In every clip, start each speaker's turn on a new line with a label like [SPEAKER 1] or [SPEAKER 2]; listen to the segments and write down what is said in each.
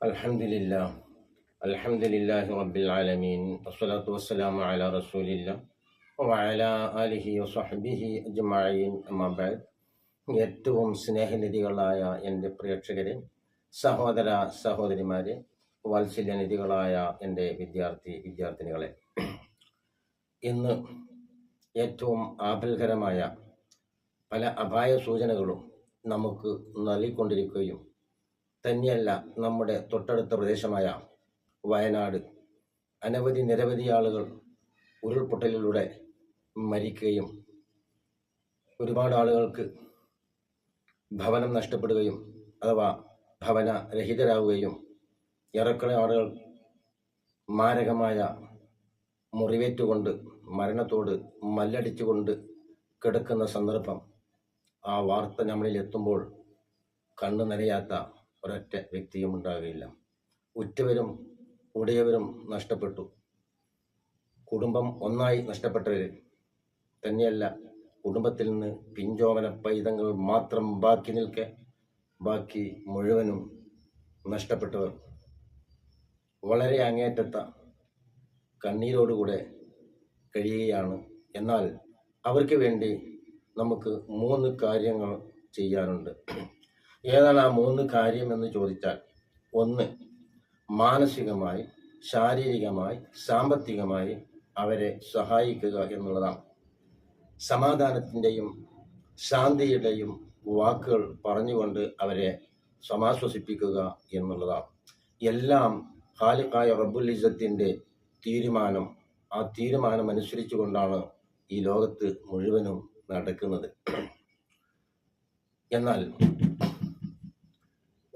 [SPEAKER 1] الحمد لله الحمد لله رب العالمين والصلاة والسلام على رسول الله وعلى آله وصحبه أجمعين أما بعد ഏറ്റവും സ്നേഹനിധികളായ എൻ്റെ പ്രേക്ഷകരെ സഹോദര സഹോദരിമാരെ വാത്സല്യനിധികളായ എൻ്റെ വിദ്യാർത്ഥി വിദ്യാർത്ഥിനികളെ ഇന്ന് ഏറ്റവും ആപൽകരമായ പല അപായ സൂചനകളും നമുക്ക് നൽകിക്കൊണ്ടിരിക്കുകയും തന്നെയല്ല നമ്മുടെ തൊട്ടടുത്ത പ്രദേശമായ വയനാട്. അനവധി നിരവധി ആളുകൾ ഉരുൾപൊട്ടലിലൂടെ മരിക്കുകയും ഒരുപാട് ആളുകൾക്ക് ഭവനം നഷ്ടപ്പെടുകയും അഥവാ ഭവന രഹിതരാവുകയും ഏറെക്കുറെ ആളുകൾ മാരകമായ മുറിവേറ്റുകൊണ്ട് മരണത്തോട് മല്ലടിച്ചുകൊണ്ട് കിടക്കുന്ന സന്ദർഭം ആ വാർത്ത നമ്മളിൽ എത്തുമ്പോൾ കണ്ണു നനയാത്ത ഒരൊറ്റ വ്യക്തിയും ഉണ്ടാകുകയില്ല. ഉറ്റവരും ഉടയവരും നഷ്ടപ്പെട്ടു. കുടുംബം ഒന്നായി നഷ്ടപ്പെട്ടവർ തന്നെയല്ല കുടുംബത്തിൽ നിന്ന് പിഞ്ചോമന പൈതങ്ങൾ മാത്രം ബാക്കി നിൽക്കെ ബാക്കി മുഴുവനും നഷ്ടപ്പെട്ടവർ. വളരെ അങ്ങേറ്റത്ത കണ്ണീരോടുകൂടെ കഴിയുകയാണ്. എന്നാൽ അവർക്ക് വേണ്ടി നമുക്ക് മൂന്ന് കാര്യങ്ങൾ ചെയ്യാനുണ്ട്. ഏതാണ് ആ മൂന്ന് കാര്യം എന്ന് ചോദിച്ചാൽ ഒന്ന് മാനസികമായി ശാരീരികമായി സാമ്പത്തികമായി അവരെ സഹായിക്കുക എന്നുള്ളതാണ്. സമാധാനത്തിന്റെയും ശാന്തിയുടെയും വാക്കുകൾ പറഞ്ഞുകൊണ്ട് അവരെ സമാശ്വസിപ്പിക്കുക എന്നുള്ളതാണ്. എല്ലാം ഖാലിഖായ റബ്ബുൽ തീരുമാനം. ആ തീരുമാനം അനുസരിച്ചുകൊണ്ടാണ് ഈ ലോകത്ത് മുഴുവനും നടക്കുന്നത്. എന്നാൽ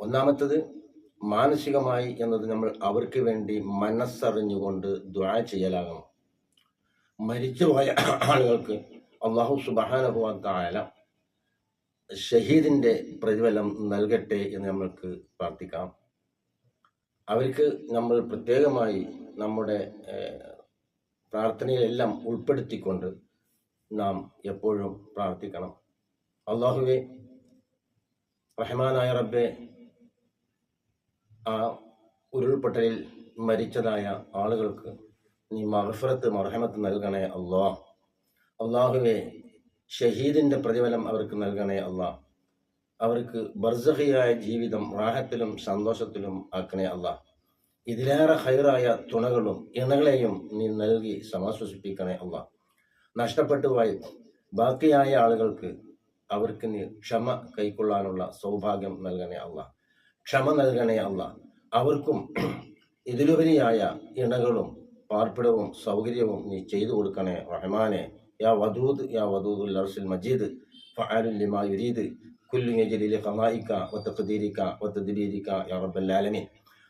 [SPEAKER 1] ഒന്നാമത്തത് മാനസികമായി എന്നത് നമ്മൾ അവർക്ക് വേണ്ടി മനസ്സറിഞ്ഞുകൊണ്ട് ദ്വാ ചെയ്യലാകണം. മരിച്ചുപോയ ആളുകൾക്ക് അള്ളാഹു സുബാനുഭവത്തായ ഷഹീദിന്റെ പ്രതിഫലം നൽകട്ടെ എന്ന് നമ്മൾക്ക് പ്രാർത്ഥിക്കാം. അവർക്ക് നമ്മൾ പ്രത്യേകമായി നമ്മുടെ പ്രാർത്ഥനയിലെല്ലാം ഉൾപ്പെടുത്തിക്കൊണ്ട് നാം എപ്പോഴും പ്രാർത്ഥിക്കണം. അള്ളാഹുവെ റഹ്മാനായ റബ്ബെ ആ ഉരുൾപൊട്ടലിൽ മരിച്ചതായ ആളുകൾക്ക് നീ മഹഫറത്ത് മർഹമത്ത് നൽകണേ അള്ളാ. അള്ളാഹുവെ ഷഹീദിന്റെ പ്രതിഫലം അവർക്ക് നൽകണേ അള്ളാ. അവർക്ക് ബർസഹിയായ ജീവിതം റാഹത്തിലും സന്തോഷത്തിലും ആക്കണേ അള്ളാ. ഇതിലേറെ ഹൈറായ തുണകളും ഇണകളെയും നീ നൽകി സമാശ്വസിപ്പിക്കണേ അള്ളാ. നഷ്ടപ്പെട്ടു പോയി ബാക്കിയായ ആളുകൾക്ക് അവർക്ക് നീ ക്ഷമ കൈക്കൊള്ളാനുള്ള സൗഭാഗ്യം നൽകണേ അള്ളാ. ക്ഷമ നൽകണേ അല്ല അവർക്കും ഇതിലുപരിയായ ഇണകളും പാർപ്പിടവും സൗകര്യവും നീ ചെയ്തു കൊടുക്കണേ റഹ്മാനെ. യാ വദൂദ് യാ വദൂദുൽ അർസിൽ മജീദ് ഫഅലുൽ ലിമാ യുരീദ് കുല്ലു ഒത്ത ഖലായിക വതഖദീരിക ദിബീരിക്ക യാ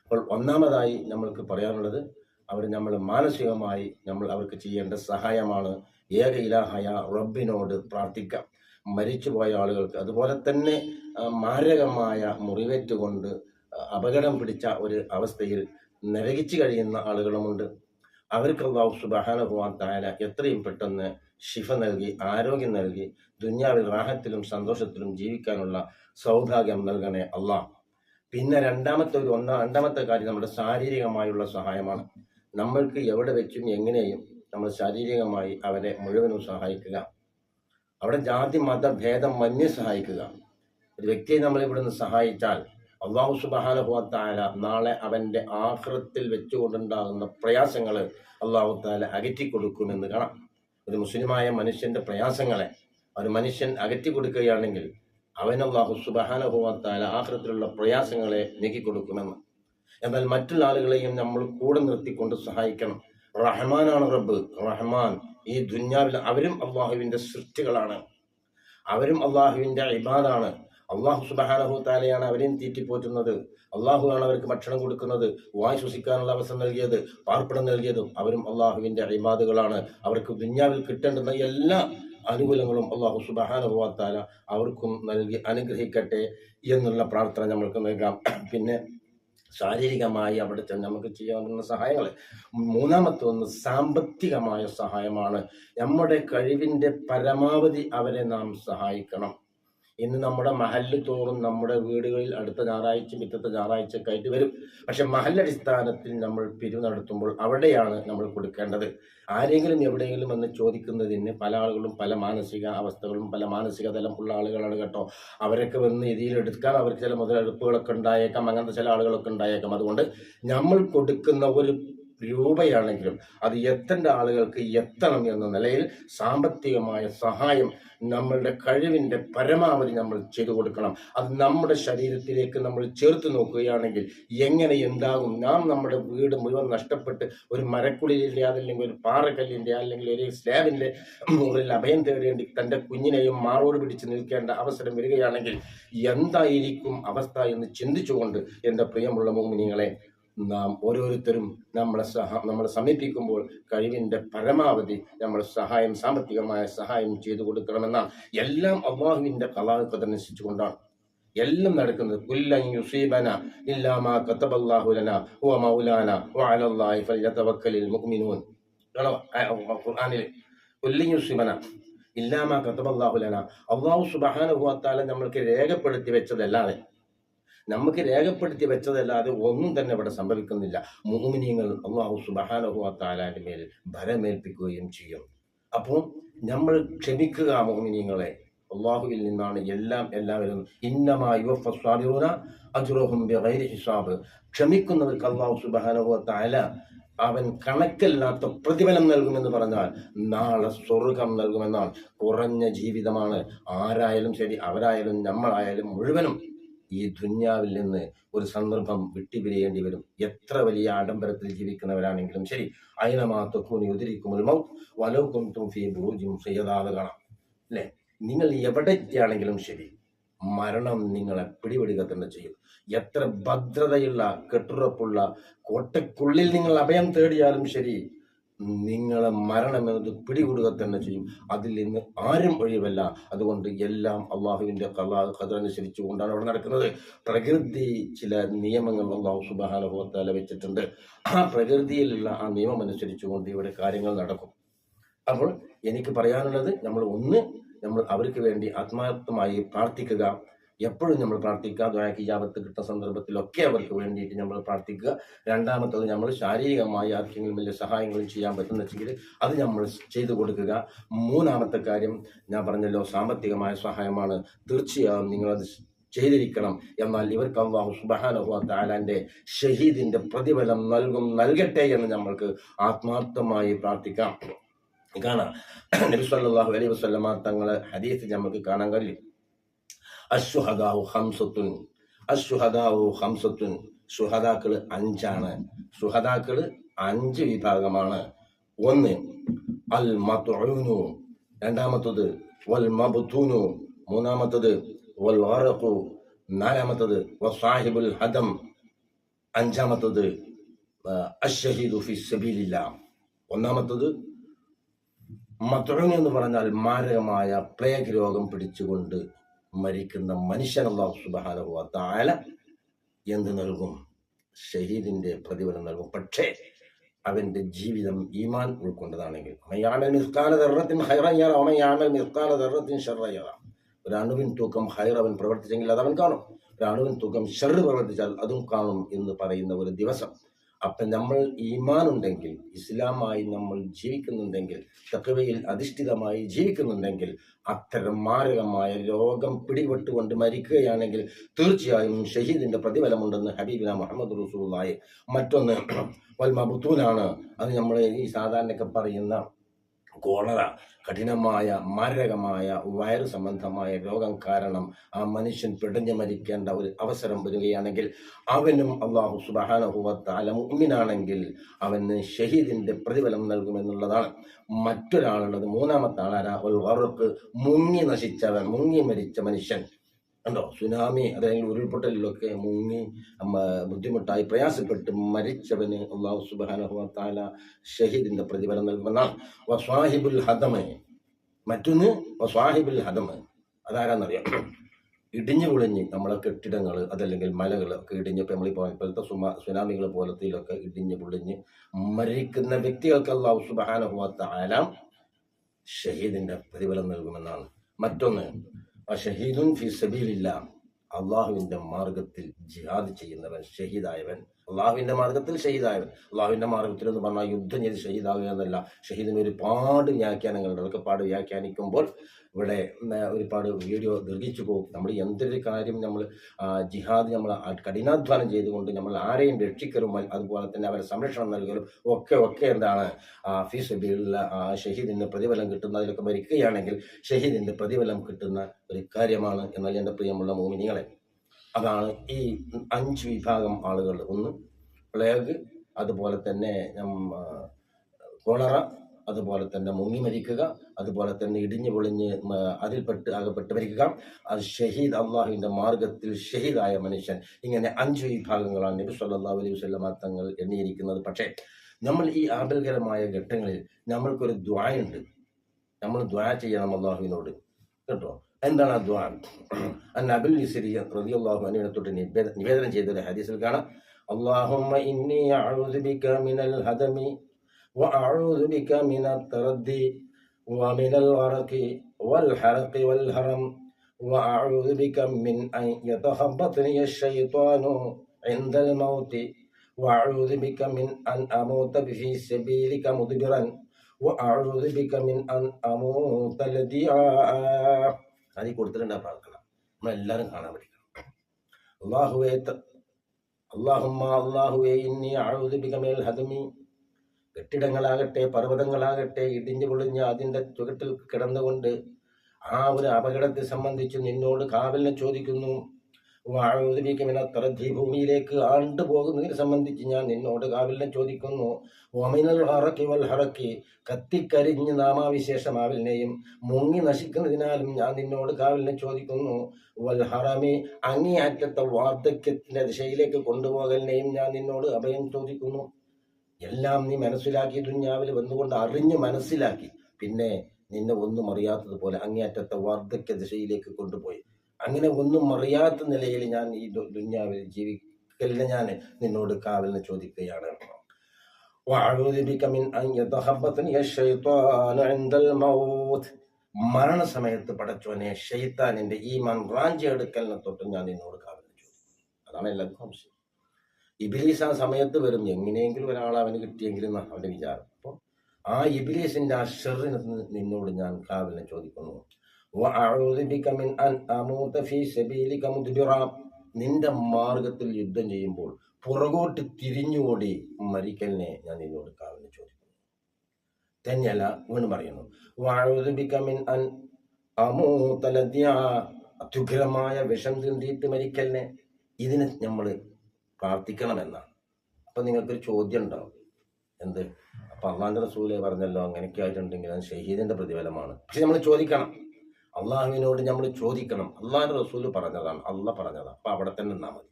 [SPEAKER 1] അപ്പോൾ ഒന്നാമതായി നമ്മൾക്ക് പറയാനുള്ളത് അവർ നമ്മൾ മാനസികമായി നമ്മൾ അവർക്ക് ചെയ്യേണ്ട സഹായമാണ്. ഏക ഇലാഹയ റബ്ബിനോട് പ്രാർത്ഥിക്കാം. മരിച്ചുപോയ ആളുകൾക്ക് അതുപോലെ തന്നെ മാരകമായ മുറിവേറ്റുകൊണ്ട് അപകടം പിടിച്ച ഒരു അവസ്ഥയിൽ നരകിച്ചു കഴിയുന്ന ആളുകളുമുണ്ട്. അവർക്ക് അള്ളാഹു സുബാനുഭവാൻ താര എത്രയും പെട്ടെന്ന് ശിഫ നൽകി ആരോഗ്യം നൽകി ദുന്യാവിൽ റാഹത്തിലും സന്തോഷത്തിലും ജീവിക്കാനുള്ള സൗഭാഗ്യം നൽകണേ അള്ളാഹ്. പിന്നെ രണ്ടാമത്തെ ഒരു ഒന്നാം രണ്ടാമത്തെ കാര്യം നമ്മുടെ ശാരീരികമായുള്ള സഹായമാണ്. നമ്മൾക്ക് എവിടെ വെച്ചും എങ്ങനെയും നമ്മൾ ശാരീരികമായി അവരെ മുഴുവനും സഹായിക്കുക. അവിടെ ജാതി മത ഭേദം മന്യ സഹായിക്കുക. ഒരു വ്യക്തിയെ നമ്മൾ ഇവിടുന്ന് സഹായിച്ചാൽ അള്ളാഹു സുബാനുഭവത്തായ നാളെ അവന്റെ ആഹൃത്തിൽ വെച്ചുകൊണ്ടുണ്ടാകുന്ന പ്രയാസങ്ങൾ അള്ളാഹു താല അകറ്റിക്കൊടുക്കുമെന്ന് കാണാം. ഒരു മുസ്ലിമായ മനുഷ്യന്റെ പ്രയാസങ്ങളെ ഒരു മനുഷ്യൻ അകറ്റി കൊടുക്കുകയാണെങ്കിൽ അവൻ അള്ളാഹു സുബാനുഭവത്താല ആഹൃത്തിലുള്ള പ്രയാസങ്ങളെ നീക്കിക്കൊടുക്കുമെന്ന് എന്നാൽ മറ്റുള്ള ആളുകളെയും നമ്മൾ കൂടെ നിർത്തിക്കൊണ്ട് സഹായിക്കണം. റഹ്മാനാണ് റബ്ബ്. റഹ്മാൻ ഈ ദുന്യാവിൽ അവരും അള്ളാഹുവിന്റെ സൃഷ്ടികളാണ്. അവരും അള്ളാഹുവിന്റെ ഇബാദാണ്. അള്ളാഹു സുബഹാനഹു താലയാണ് അവരെയും തീറ്റിപ്പോറ്റുന്നത്. അള്ളാഹുവാണ് അവർക്ക് ഭക്ഷണം കൊടുക്കുന്നത്. വായു ശ്വസിക്കാനുള്ള അവസരം നൽകിയത് പാർപ്പിടം നൽകിയതും അവരും അള്ളാഹുവിന്റെ അഴിമാതുകളാണ് അവർക്ക് ദുന്യാവിൽ കിട്ടേണ്ടുന്ന എല്ലാ അനുകൂലങ്ങളും അള്ളാഹു സുബഹാനുഭവത്താല താല അവർക്കും നൽകി അനുഗ്രഹിക്കട്ടെ എന്നുള്ള പ്രാർത്ഥന നമ്മൾക്ക് നൽകാം. പിന്നെ ശാരീരികമായി അവിടെ ചെന്ന് നമുക്ക് ചെയ്യാവുന്ന സഹായങ്ങൾ. മൂന്നാമത്തെ ഒന്ന് സാമ്പത്തികമായ സഹായമാണ്. നമ്മുടെ കഴിവിന്റെ പരമാവധി അവരെ നാം സഹായിക്കണം. ഇന്ന് നമ്മുടെ മഹല്ല് തോറും നമ്മുടെ വീടുകളിൽ അടുത്ത ഞായറാഴ്ച മിറ്റത്തെ ഞായറാഴ്ച ആയിട്ട് വരും. പക്ഷെ മഹല്ലടിസ്ഥാനത്തിൽ നമ്മൾ പിരിവ് നടത്തുമ്പോൾ അവിടെയാണ് നമ്മൾ കൊടുക്കേണ്ടത്. ആരെങ്കിലും എവിടെയെങ്കിലും എന്ന് ചോദിക്കുന്നതിന് പല ആളുകളും പല മാനസിക അവസ്ഥകളും പല മാനസിക തലം ഉള്ള ആളുകളാണ് കേട്ടോ. അവരൊക്കെ വന്ന് ഇതിലെടുക്കാൻ അവർക്ക് ചില മുതലെടുപ്പുകളൊക്കെ ഉണ്ടായേക്കാം. അങ്ങനത്തെ ചില ആളുകളൊക്കെ ഉണ്ടായേക്കാം. അതുകൊണ്ട് നമ്മൾ കൊടുക്കുന്ന ഒരു രൂപയാണെങ്കിലും അത് എത്തേണ്ട ആളുകൾക്ക് എത്തണം എന്ന നിലയിൽ സാമ്പത്തികമായ സഹായം നമ്മളുടെ കഴിവിന്റെ പരമാവധി നമ്മൾ ചെയ്തു കൊടുക്കണം. അത് നമ്മുടെ ശരീരത്തിലേക്ക് നമ്മൾ ചേർത്ത് നോക്കുകയാണെങ്കിൽ എങ്ങനെ എന്താകും? നാം നമ്മുടെ വീട് മുഴുവൻ നഷ്ടപ്പെട്ട് ഒരു മരക്കുളിലിന്റെ അതല്ലെങ്കിൽ ഒരു പാറക്കല്ലിന്റെ അല്ലെങ്കിൽ ഒരു സ്ലാബിന്റെ മുകളിൽ അഭയം തേടേണ്ടി തന്റെ കുഞ്ഞിനെയും മാറോട് പിടിച്ച് നിൽക്കേണ്ട അവസരം വരികയാണെങ്കിൽ എന്തായിരിക്കും അവസ്ഥ എന്ന് ചിന്തിച്ചുകൊണ്ട് എന്റെ പ്രിയമുള്ള മോമിനികളെ നാം ഓരോരുത്തരും നമ്മളെ സഹ നമ്മളെ സമീപിക്കുമ്പോൾ കഴിവിന്റെ പരമാവധി നമ്മൾ സഹായം സാമ്പത്തികമായ സഹായം ചെയ്തു കൊടുക്കണമെന്ന എല്ലാം അള്ളാഹുവിന്റെ കലാകതനുസരിച്ചുകൊണ്ടാണ് എല്ലാം നടക്കുന്നത്. കുല്ലൻ യുസീബന ഇല്ലാമാ കത്തബല്ലാഹു ലന ഹുവ മൗലാന വഅലല്ലാഹി ഫൽയതവക്കലിൽ മുഅ്മിനൂൻ. കാണോ ഖുർആനിൽ കുല്ലൻ യുസീബന ഇല്ലാമാ കത്തബല്ലാഹു ലന. അല്ലാഹു സുബ്ഹാനഹു വ തആല നമ്മൾക്ക് രേഖപ്പെടുത്തി വെച്ചതല്ലാതെ നമുക്ക് രേഖപ്പെടുത്തി വെച്ചതല്ലാതെ ഒന്നും തന്നെ ഇവിടെ സംഭവിക്കുന്നില്ല. മോമിനിയങ്ങൾ അള്ളാഹു സുബഹാനഹു താലാന്റെ മേൽ ഭരമേൽപ്പിക്കുകയും ചെയ്യും. അപ്പോൾ നമ്മൾ ക്ഷമിക്കുക മോമിനിയങ്ങളെ അള്ളാഹുവിൽ നിന്നാണ് എല്ലാം എല്ലാവരും ഇന്നമായുറൂന അജുറഹും ഹിസാബ്. ക്ഷമിക്കുന്നവർക്ക് അള്ളാഹു താല അവൻ കണക്കല്ലാത്ത പ്രതിഫലം നൽകുമെന്ന് പറഞ്ഞാൽ നാളെ സ്വർഗം നൽകുമെന്നാണ്. കുറഞ്ഞ ജീവിതമാണ്. ആരായാലും ശരി അവരായാലും നമ്മളായാലും മുഴുവനും ഈ ദുന്യാവിൽ നിന്ന് ഒരു സന്ദർഭം വിട്ടുപിരിയേണ്ടി വരും. എത്ര വലിയ ആഡംബരത്തിൽ ജീവിക്കുന്നവരാണെങ്കിലും ശരി അയനമാത്തക്കൂനി ഉതിരിക്കുമ്പോൾ മൗത്ത് സയ്യദാതെ കാണാം. അല്ലേ? നിങ്ങൾ എവിടെയാണെങ്കിലും ശരി മരണം നിങ്ങളെ പിടിപെടുക തന്നെ ചെയ്യും. എത്ര ഭദ്രതയുള്ള കെട്ടുറപ്പുള്ള കോട്ടയ്ക്കുള്ളിൽ നിങ്ങൾ അഭയം തേടിയാലും ശരി നിങ്ങളെ മരണം എന്നത് പിടികൂടുക തന്നെ ചെയ്യും. അതിൽ നിന്ന് ആരും ഒഴിവല്ല. അതുകൊണ്ട് എല്ലാം അള്ളാഹുവിന്റെ കലാ കഥ കൊണ്ടാണ് അവിടെ നടക്കുന്നത്. പ്രകൃതി ചില നിയമങ്ങൾ അള്ളാഹു സുബാനുഭവത്താല വെച്ചിട്ടുണ്ട്. ആ പ്രകൃതിയിലുള്ള ആ നിയമം അനുസരിച്ചുകൊണ്ട് ഇവിടെ കാര്യങ്ങൾ നടക്കും. അപ്പോൾ എനിക്ക് പറയാനുള്ളത് നമ്മൾ ഒന്ന് നമ്മൾ അവർക്ക് വേണ്ടി ആത്മാർത്ഥമായി പ്രാർത്ഥിക്കുക. എപ്പോഴും നമ്മൾ പ്രാർത്ഥിക്കുക. ദ്വായക്ക് ജാപത്ത് കിട്ട സന്ദർഭത്തിലൊക്കെ അവർക്ക് വേണ്ടിയിട്ട് നമ്മൾ പ്രാർത്ഥിക്കുക. രണ്ടാമത്തത് നമ്മൾ ശാരീരികമായി ആർക്കെങ്കിലും വലിയ സഹായങ്ങളും ചെയ്യാൻ പറ്റുന്ന വെച്ചെങ്കിൽ അത് നമ്മൾ ചെയ്തു കൊടുക്കുക. മൂന്നാമത്തെ കാര്യം ഞാൻ പറഞ്ഞല്ലോ സാമ്പത്തികമായ സഹായമാണ്. തീർച്ചയായും നിങ്ങളത് ചെയ്തിരിക്കണം. എന്നാൽ ഇവർക്ക് അള്ളാഹു സുബാനഹു താലാന്റെ ഷഹീദിന്റെ പ്രതിഫലം നൽകും നൽകട്ടെ എന്ന് നമ്മൾക്ക് ആത്മാർത്ഥമായി പ്രാർത്ഥിക്കാം. കാണാം. നബി സല്ലല്ലാഹു അലൈഹി വസല്ലമ തങ്ങളെ ഹദീസ് നമുക്ക് കാണാൻ കഴിയും. അശ്വഹദാഹു ഹംസത്തുൻ അശ്വഹദാവു ഹംസത്തുൻ സുഹദാക്കൾ അഞ്ചാണ്. സുഹദാക്കൾ അഞ്ച് വിഭാഗമാണ്. ഒന്ന് അൽ മത്ഉനു രണ്ടാമത്തത് വൽ മബ്തൂനു മൂന്നാമത്തത് വൽ വറഖു നാലാമത്തത് വസാഹിബുൽ ഹദം. അഞ്ചാമത്തത് അഷഹീദു ഫി സബീലില്ല. ഒന്നാമത്തത് മത്തുഴങ്ങ് എന്ന് പറഞ്ഞാൽ മാരകമായ പ്ലേഗ് രോഗം പിടിച്ചുകൊണ്ട് മരിക്കുന്ന മനുഷ്യൻ അള്ളാഹു സുബാനഹു താല എന്ത് നൽകും? ഷഹീദിന്റെ പ്രതിഫലം നൽകും. പക്ഷേ അവന്റെ ജീവിതം ഈമാൻ ഉൾക്കൊണ്ടതാണെങ്കിൽ ഒരു അണുവിൻ തൂക്കം ഹൈർ അവൻ പ്രവർത്തിച്ചെങ്കിൽ അത് അവൻ കാണും. ഒരു അണുവിൻ തൂക്കം ഷെറ് പ്രവർത്തിച്ചാൽ അതും കാണും എന്ന് പറയുന്ന ഒരു ദിവസം അപ്പം നമ്മൾ ഈമാൻ ഉണ്ടെങ്കിൽ ഇസ്ലാമായി നമ്മൾ ജീവിക്കുന്നുണ്ടെങ്കിൽ തക്കവയിൽ അധിഷ്ഠിതമായി ജീവിക്കുന്നുണ്ടെങ്കിൽ അത്തരം മാരകമായ രോഗം പിടിപെട്ടുകൊണ്ട് മരിക്കുകയാണെങ്കിൽ തീർച്ചയായും ഷഹീദിന്റെ പ്രതിഫലമുണ്ടെന്ന് ഹബീബിന മുഹമ്മദ് റസൂലായി മറ്റൊന്ന് വൽമബുത്തൂനാണ് അത് നമ്മൾ ഈ സാധാരണയൊക്കെ പറയുന്ന കോളറ കഠിനമായ മാരകമായ വയറു സംബന്ധമായ രോഗം കാരണം ആ മനുഷ്യൻ പിടഞ്ഞു മരിക്കേണ്ട ഒരു അവസരം വരികയാണെങ്കിൽ അവനും അള്ളാഹു സുബാനഹുവത്താല മുമ്മിനാണെങ്കിൽ അവന് ഷഹീദിന്റെ പ്രതിഫലം നൽകുമെന്നുള്ളതാണ്. മറ്റൊരാളുള്ളത് മൂന്നാമത്തെ ആളാരാ? ഒരു വറുക്ക് മുങ്ങി നശിച്ചവൻ മുങ്ങി മരിച്ച മനുഷ്യൻ. കണ്ടോ? സുനാമി അതായത് ഉരുൾപൊട്ടലിലൊക്കെ മുങ്ങി ബുദ്ധിമുട്ടായി പ്രയാസപ്പെട്ട് മരിച്ചവന് അള്ളാഹു സുബാനഹുല ഷഹീദിന്റെ പ്രതിഫലം നൽകുമെന്നാണ് വസ്വാഹിബുൽ ഹദമ്. മറ്റൊന്ന് വസ്വാഹിബുൽ ഹദമ്. അതാരാന്നറിയാം? ഇടിഞ്ഞു പൊളിഞ്ഞ് നമ്മളെ കെട്ടിടങ്ങൾ അതല്ലെങ്കിൽ മലകൾ ഒക്കെ ഇടിഞ്ഞപ്പോൾ നമ്മളിപ്പോൾ ഇപ്പോഴത്തെ സുമാ സുനാമികൾ പോലത്തിലൊക്കെ ഇടിഞ്ഞു പൊളിഞ്ഞ് മരിക്കുന്ന വ്യക്തികൾക്ക് അള്ളാഹു സുബാനഹുവത്ത ഷഹീദിന്റെ പ്രതിഫലം നൽകുമെന്നാണ്. മറ്റൊന്ന് ഷഹീദുൻ ഫി സബീലില്ല. അള്ളാഹുവിന്റെ മാർഗത്തിൽ ജിഹാദ് ചെയ്യുന്നവൻ ഷഹീദായവൻ. അള്ളാഹുവിന്റെ മാർഗത്തിൽ ഷഹീദായവൻ. അള്ളാഹുവിന്റെ മാർഗത്തിൽ എന്ന് പറഞ്ഞാൽ യുദ്ധം ചെയ്ത് ഷഹീദാവുക എന്നല്ല. ഷഹീദിന് ഒരുപാട് വ്യാഖ്യാനങ്ങളുണ്ട്. അതൊക്കെ പാട് വ്യാഖ്യാനിക്കുമ്പോൾ ഇവിടെ ഒരുപാട് വീഡിയോ ദീർഘിച്ചു പോകും. നമ്മൾ എന്തൊരു കാര്യം നമ്മൾ ജിഹാദ് നമ്മൾ കഠിനാധ്വാനം ചെയ്തുകൊണ്ട് നമ്മൾ ആരെയും രക്ഷിക്കലും അതുപോലെ തന്നെ അവരെ സംരക്ഷണം നൽകലും ഒക്കെ ഒക്കെ എന്താണ് ഫീസ് ഷഹീദിന് പ്രതിഫലം കിട്ടുന്ന അതിലൊക്കെ മരിക്കുകയാണെങ്കിൽ ഷഹീദിന്റെ പ്രതിഫലം കിട്ടുന്ന ഒരു കാര്യമാണ്. എന്നാൽ എന്റെ പ്രിയമുള്ള മോമിനികളെ അതാണ് ഈ അഞ്ച് വിഭാഗം ആളുകൾ ഒന്ന് പ്ലേഗ് അതുപോലെ തന്നെ കോളറ അതുപോലെ തന്നെ മുങ്ങി മരിക്കുക അതുപോലെ തന്നെ ഇടിഞ്ഞു പൊളിഞ്ഞ് അതിൽപ്പെട്ട് അകപ്പെട്ട് മരിക്കുക. അത് ഷഹീദ് അള്ളാഹുവിന്റെ മാർഗത്തിൽ ഷഹീദായ മനുഷ്യൻ. ഇങ്ങനെ അഞ്ച് വിഭാഗങ്ങളാണ് നബി സല്ലാ അലൈഹി വസല്ലമ തങ്ങൾ എണ്ണിയിരിക്കുന്നത്. പക്ഷേ നമ്മൾ ഈ ആപൽകരമായ ഘട്ടങ്ങളിൽ നമ്മൾക്കൊരു ദ്വായുണ്ട്. നമ്മൾ ദ്വാ ചെയ്യണം അള്ളാഹുവിനോട്. കേട്ടോ? എന്താണ് ആ ദ്വാ? അൻ അബുൽ ഇസ്രി അള്ളാഹു അൻഹു തൊട്ട് നിവേദനം ചെയ്തൊരു ഹദീസിൽ കാണാം. അല്ലാഹുമ്മ ഇന്നി അഊദു ബിക മിനൽ ഹദമി വഅഊദു ബിക മിനൽ തറദ്ദി ومن الغرق والحرق والهرم وأعوذ بك من أن يتخبطني الشيطان عند الموت وأعوذ بك من أن أموت في سبيلك مدبرا وأعوذ بك من أن أموت لديعا അതിൽ കൊടുത്തിട്ടുണ്ട് ആ പ്രാർത്ഥന നമ്മളെല്ലാവരും കാണാൻ പഠിക്കണം അള്ളാഹുവേ ത- അള്ളാഹുമ്മ അള്ളാഹുവേ ഇന്നി അഴുതു ബികമേൽ ഹദമി കെട്ടിടങ്ങളാകട്ടെ പർവതങ്ങളാകട്ടെ ഇടിഞ്ഞു പൊളിഞ്ഞ് അതിന്റെ ചുവട്ടിൽ കിടന്നുകൊണ്ട് ആ ഒരു അപകടത്തെ സംബന്ധിച്ച് നിന്നോട് കാവലിനെ ചോദിക്കുന്നു. വാഴുതിരിക്കുമിന തറദ്ധി ഭൂമിയിലേക്ക് ആണ്ടുപോകുന്നതിനെ സംബന്ധിച്ച് ഞാൻ നിന്നോട് കാവലിനെ ചോദിക്കുന്നു. ഒമിനൽ ഹറക്കി വൽ ഹറക്കി കത്തിക്കരിഞ്ഞ് നാമാവിശേഷം ആവലിനെയും മുങ്ങി നശിക്കുന്നതിനാലും ഞാൻ നിന്നോട് കാവലിനെ ചോദിക്കുന്നു. വൽ ഹറമി അങ്ങേയറ്റത്തെ വാർദ്ധക്യത്തിന്റെ ദിശയിലേക്ക് കൊണ്ടുപോകലിനെയും ഞാൻ നിന്നോട് അഭയം ചോദിക്കുന്നു. എല്ലാം നീ മനസ്സിലാക്കി ദുഞ്ഞാവിൽ വന്നുകൊണ്ട് അറിഞ്ഞ് മനസ്സിലാക്കി. പിന്നെ നിന്നെ ഒന്നും അറിയാത്തതുപോലെ അങ്ങേയറ്റത്തെ വാർദ്ധക്യ ദിശയിലേക്ക് കൊണ്ടുപോയി. അങ്ങനെ ഒന്നും അറിയാത്ത നിലയിൽ ഞാൻ ഈ ദുഞ്ഞാവിൽ ജീവിക്കലിനെ ഞാൻ നിന്നോട് കാവലിന് ചോദിക്കുകയാണ്. മരണസമയത്ത് പടച്ചോനെ ഷെയ്ത്താനിന്റെ ഈ മൺറാഞ്ചി എടുക്കലിനെ തൊട്ട് ഞാൻ നിന്നോട് കാവലിന് ചോദിക്കും. അതാണ് എല്ലാവർക്കും ഇബിലീസ് ആ സമയത്ത് വരും. എങ്ങനെയെങ്കിലും ഒരാൾ അവന് കിട്ടിയെങ്കിലും അവന്റെ വിചാരം. അപ്പോൾ ആ ഇബിലീസിന്റെ ആ നിന്നോട് ഞാൻ കാവലിനെ ചോദിക്കുന്നു. നിന്റെ മാർഗത്തിൽ യുദ്ധം ചെയ്യുമ്പോൾ പുറകോട്ട് തിരിഞ്ഞുകൂടി മരിക്കലിനെ ഞാൻ നിന്നോട് കാവലിനെ ചോദിക്കുന്നു. തന്നെയല്ല വീണ്ടും പറയുന്നു. വാഴുദിക്കമിൻ അൻ അമൂത്തലദ്യ അത്യുഗ്രമായ വിഷം തിന്തിയിട്ട് മരിക്കലിനെ. ഇതിനെ നമ്മൾ പ്രാർത്ഥിക്കണമെന്നാണ്. അപ്പം നിങ്ങൾക്കൊരു ചോദ്യം ഉണ്ടാവും എന്ത്? അപ്പം അള്ളാഹിന്റെ റസൂലെ പറഞ്ഞല്ലോ അങ്ങനെയൊക്കെ ആയിട്ടുണ്ടെങ്കിൽ അത് ഷഹീദിന്റെ പ്രതിഫലമാണ്. പക്ഷെ നമ്മൾ ചോദിക്കണം. അള്ളാഹുവിനോട് നമ്മൾ ചോദിക്കണം. അള്ളാഹിന്റെ റസൂൽ പറഞ്ഞതാണ്. അള്ളാഹ് പറഞ്ഞതാണ്. അപ്പം അവിടെ തന്നെ നിന്നാൽ മതി.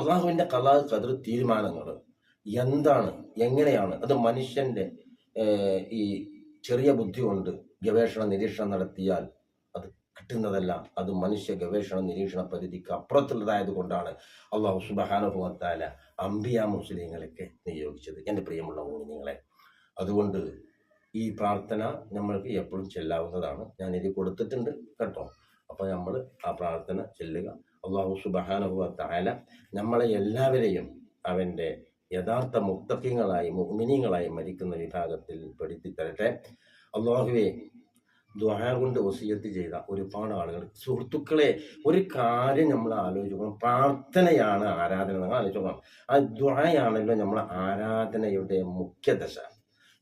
[SPEAKER 1] അള്ളാഹുവിന്റെ കലാ കതിർ തീരുമാനങ്ങൾ എന്താണ്? എങ്ങനെയാണ്? അത് മനുഷ്യന്റെ ഈ ചെറിയ ബുദ്ധി കൊണ്ട് ഗവേഷണ നിരീക്ഷണം നടത്തിയാൽ കിട്ടുന്നതല്ല അത് മനുഷ്യ ഗവേഷണ നിരീക്ഷണ പരിധിക്ക് അപ്പുറത്തുള്ളതായത് കൊണ്ടാണ് അള്ളാഹു സുബഹാനുഭവത്താല അംബിയ മുസ്ലിങ്ങളൊക്കെ നിയോഗിച്ചത്. എന്റെ പ്രിയമുള്ള മോഹിനിങ്ങളെ അതുകൊണ്ട് ഈ പ്രാർത്ഥന നമ്മൾക്ക് എപ്പോഴും ചെല്ലാവുന്നതാണ്. ഞാൻ ഇത് കൊടുത്തിട്ടുണ്ട് കേട്ടോ. അപ്പോൾ നമ്മൾ ആ പ്രാർത്ഥന ചെല്ലുക. അള്ളാഹു സുബഹാനുഭവത്താല നമ്മളെ എല്ലാവരെയും അവന്റെ യഥാർത്ഥ മുക്തക്യങ്ങളായി മുമിനിങ്ങളായി മരിക്കുന്ന വിഭാഗത്തിൽ പെടുത്തി തരട്ടെ അള്ളാഹുവെ ദ്വാര കൊണ്ട് വസീയത്ത് ചെയ്ത ഒരുപാട് ആളുകൾ. സുഹൃത്തുക്കളെ ഒരു കാര്യം നമ്മൾ ആലോചിക്കണം പ്രാർത്ഥനയാണ് ആരാധന നമ്മൾ ആലോചിക്കണം ആ ദ്വായാണല്ലോ നമ്മളെ ആരാധനയുടെ മുഖ്യദശ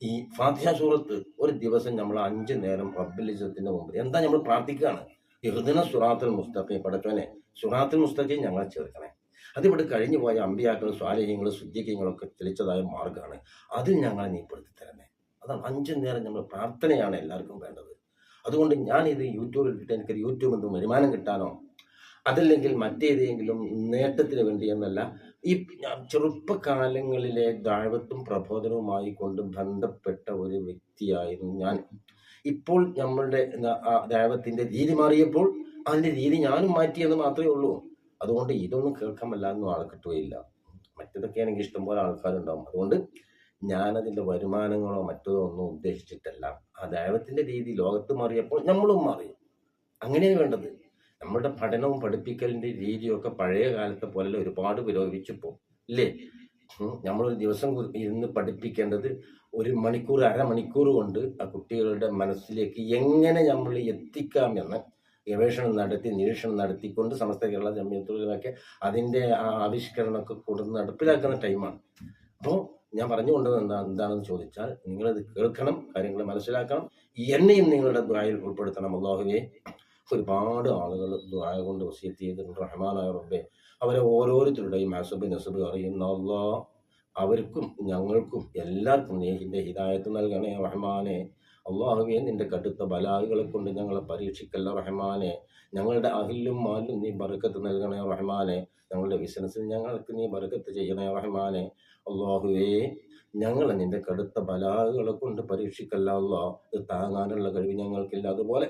[SPEAKER 1] ഈ ഫാത്തിഹ സൂറത്ത് ഒരു ദിവസം നമ്മൾ അഞ്ച് നേരം റബ്ബിലിസത്തിന്റെ മുമ്പിൽ എന്താ നമ്മൾ പ്രാർത്ഥിക്കുകയാണ് ഇഹുദിന സുറാത്തുൽ മുസ്തഖി. പടച്ചോനെ സുറാത്തുൽ മുസ്തഖി ഞങ്ങളെ ചേർക്കണേ. അതിവിടെ കഴിഞ്ഞു പോയ അമ്പിയാക്കൾ സ്വാലഹ്യങ്ങൾ ശുദ്ധിക്കങ്ങളൊക്കെ തെളിച്ചതായ മാർഗമാണ് അതിൽ ഞങ്ങളെ നീ പെടുത്തി തരണേ അതാണ് അഞ്ചു നേരം നമ്മൾ പ്രാർത്ഥനയാണ് എല്ലാവർക്കും വേണ്ടത്. അതുകൊണ്ട് ഞാൻ ഇത് യൂട്യൂബിൽ ഇട്ട് എനിക്ക് യൂട്യൂബിൽ നിന്ന് വരുമാനം കിട്ടാനോ അതല്ലെങ്കിൽ മറ്റേതെങ്കിലും നേട്ടത്തിന് വേണ്ടി എന്നല്ല ഈ ചെറുപ്പകാലങ്ങളിലെ ദാഴ്വത്തും പ്രബോധനവുമായി കൊണ്ട് ബന്ധപ്പെട്ട ഒരു വ്യക്തിയായിരുന്നു ഞാൻ. ഇപ്പോൾ നമ്മളുടെ ദൈവത്തിന്റെ രീതി മാറിയപ്പോൾ അതിന്റെ രീതി ഞാനും മാറ്റിയെന്ന് മാത്രമേ ഉള്ളൂ. അതുകൊണ്ട് ഇതൊന്നും കേൾക്കാൻ വല്ലാതൊന്നും ആൾ കിട്ടുകയില്ല. മറ്റതൊക്കെ ആണെങ്കിൽ ഇഷ്ടംപോലെ ആൾക്കാരുണ്ടാവും. അതുകൊണ്ട് ഞാനതിന്റെ വരുമാനങ്ങളോ മറ്റതോ ഒന്നും ഉദ്ദേശിച്ചിട്ടല്ല. ആ ദൈവത്തിന്റെ രീതി ലോകത്ത് മാറിയപ്പോൾ നമ്മളും മാറി. അങ്ങനെയാണ് വേണ്ടത്. നമ്മുടെ പഠനവും പഠിപ്പിക്കലിന്റെ രീതിയൊക്കെ പഴയ കാലത്തെ പോലെ ഒരുപാട് പുരോഗമിച്ചിപ്പോൾ ഇല്ലേ? നമ്മളൊരു ദിവസം ഇരുന്ന് പഠിപ്പിക്കേണ്ടത് ഒരു മണിക്കൂർ അരമണിക്കൂർ കൊണ്ട് ആ കുട്ടികളുടെ മനസ്സിലേക്ക് എങ്ങനെ നമ്മൾ എത്തിക്കാം എത്തിക്കാമെന്ന് ഗവേഷണം നടത്തി നിരീക്ഷണം നടത്തിക്കൊണ്ട് സമസ്ത കേരള ജമ്യത്തുകളിലൊക്കെ അതിന്റെ ആ ആവിഷ്കരണമൊക്കെ കൊടുത്ത് നടപ്പിലാക്കുന്ന ടൈമാണ്. അപ്പോൾ ഞാൻ പറഞ്ഞുകൊണ്ടത് എന്താ എന്താണെന്ന് ചോദിച്ചാൽ നിങ്ങളിത് കേൾക്കണം കാര്യങ്ങൾ മനസ്സിലാക്കണം. എന്നെയും നിങ്ങളുടെ ദ്വായിൽ ഉൾപ്പെടുത്തണം. അള്ളാഹുവെ ഒരുപാട് ആളുകൾ ദ്വായ കൊണ്ട് വസീത്ത് ചെയ്തിട്ടുണ്ട്. റഹ്മാനായ റബ്ബെ. അവരെ ഓരോരുത്തരുടെയും അസബ് നസബ് അറിയുന്ന അള്ളാ അവർക്കും ഞങ്ങൾക്കും എല്ലാവർക്കും നീ നിന്റെ ഹിദായത്ത് നൽകണേ. റഹ്മാനെ അള്ളാഹുവെ നിന്റെ കടുത്ത ബലാഹുകളെ കൊണ്ട് ഞങ്ങളെ പരീക്ഷിക്കല്ല. റഹ്മാനെ ഞങ്ങളുടെ അഹിലും മാലും നീ ബർക്കത്ത് നൽകണേ. റഹ്മാനെ ഞങ്ങളുടെ ബിസിനസ്സിൽ ഞങ്ങൾക്ക് നീ ബർക്കത്ത് ചെയ്യണേ. റഹ്മാനെ അള്ളാഹുവേ ഞങ്ങളെ നിന്റെ കടുത്ത ബലാഹുകളെ കൊണ്ട് പരീക്ഷിക്കല്ല അള്ളാഹ് ഇത് താങ്ങാനുള്ള കഴിവ് ഞങ്ങൾക്കില്ല. അതുപോലെ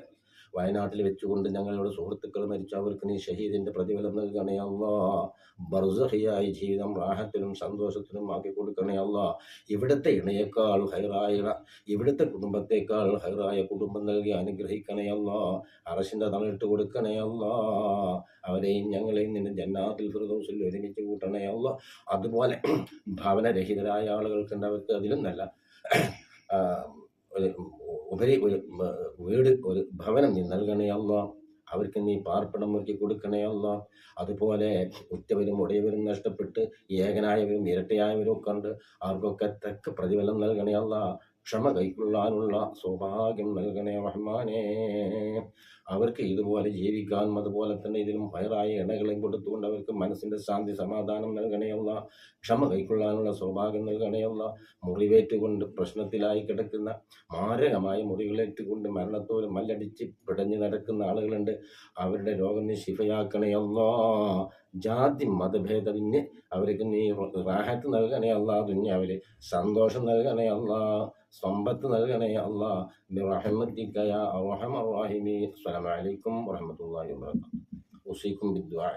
[SPEAKER 1] വയനാട്ടിൽ വെച്ചുകൊണ്ട് ഞങ്ങളുടെ സുഹൃത്തുക്കൾ മരിച്ച അവർക്ക് നീ ഷഹീദിന്റെ പ്രതിഫലം നൽകണേ അല്ലാ ബർസഹിയായി ജീവിതം റാഹത്തിനും സന്തോഷത്തിലും ആക്കി കൊടുക്കണേ അല്ലാ ഇവിടുത്തെ ഇണയേക്കാൾ ഹൈറായ ഇവിടുത്തെ കുടുംബത്തേക്കാൾ ഹൈറായ കുടുംബം നൽകി അനുഗ്രഹിക്കണേ അല്ലാ അറശിന്റെ തണലിട്ട് കൊടുക്കണേ അല്ലാ അവരെയും ഞങ്ങളെയും നിന്നെ ജന്നാത്തിൽ ഫിർദൗസിൽ ഒരുമിച്ച് കൂട്ടണേ അല്ല അതുപോലെ ഭവനരഹിതരായ ആളുകൾക്കുണ്ട് അവർക്ക് അതിലും നല്ല ഉപരി ഒരു വീട് ഒരു ഭവനം നീ നൽകണയല്ലോ അവർക്ക് നീ പാർപ്പിടം ഒരുക്കി കൊടുക്കണയല്ലോ അതുപോലെ ഉറ്റവരും ഉടയവരും നഷ്ടപ്പെട്ട് ഏകനായവരും ഇരട്ടയായവരും ഒക്കെ ഉണ്ട്. അവർക്കൊക്കെ തക്ക പ്രതിഫലം നൽകണേ അല്ല ക്ഷമ കൈക്കൊള്ളാനുള്ള സൗഭാഗ്യം നൽകണേ റഹ്മാനേ. അവർക്ക് ഇതുപോലെ ജീവിക്കാനും അതുപോലെ തന്നെ ഇതിലും ഹയറായ ഇണകളെയും കൊടുത്തുകൊണ്ട് അവർക്ക് മനസ്സിന്റെ ശാന്തി സമാധാനം നൽകണേയുള്ള ക്ഷമ കൈക്കൊള്ളാനുള്ള സൗഭാഗ്യം നൽകണേയുള്ള മുറിവേറ്റുകൊണ്ട് പ്രശ്നത്തിലായി കിടക്കുന്ന മാരകമായ മുറികളേറ്റുകൊണ്ട് മരണത്തോട് മല്ലടിച്ച് പിടഞ്ഞു നടക്കുന്ന ആളുകളുണ്ട്. അവരുടെ രോഗം നീ ശിഫയാക്കണേ അല്ലാ. ജാതി മതഭേദവിന് അവർക്ക് നീ റാഹത്ത് നൽകണേ അല്ലാ. ദുന്യാവിൽ സന്തോഷം നൽകണേ അല്ലാ. സമ്പത്ത് നൽകണേ അല്ലാ ബിറഹ്മതിക യാ അർഹമർ റഹീമീൻ. അസ്സലാമു അലൈക്കും വറഹ്മത്തുള്ളാഹി വബറകാതുഹു. ഉസീക്കും ബിദ്ദുആ.